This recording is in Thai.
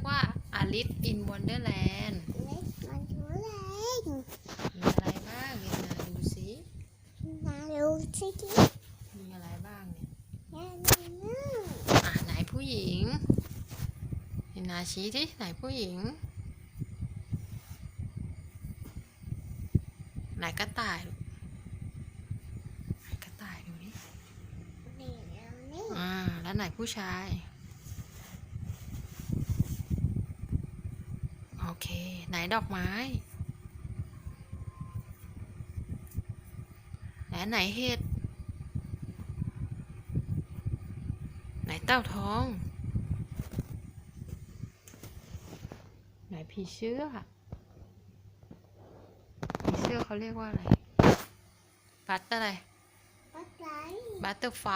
Alice in Wonderland เล็กมันดูแรงมีอะไรบ้างเนี่ยนะดูสินาดูสิที่มีอะไรบ้างเนี่ยแค่นี้นะอะไหนผู้หญิงเห็นนาชี้ที่ไหนผู้หญิง ไหนกระต่ายลูกไหนกระต่ายดูนี่นี่แล้วนี่อ่าแล้วไหนผู้ชาย โอเค ไหนดอกไม้ และไหนเห็ด ไหนเต่าทอง ไหนผีเสื้อผีเสื้อเขาเรียกว่าอะไร บัตอะไรปัดไหลบัตเตอร์ไฟ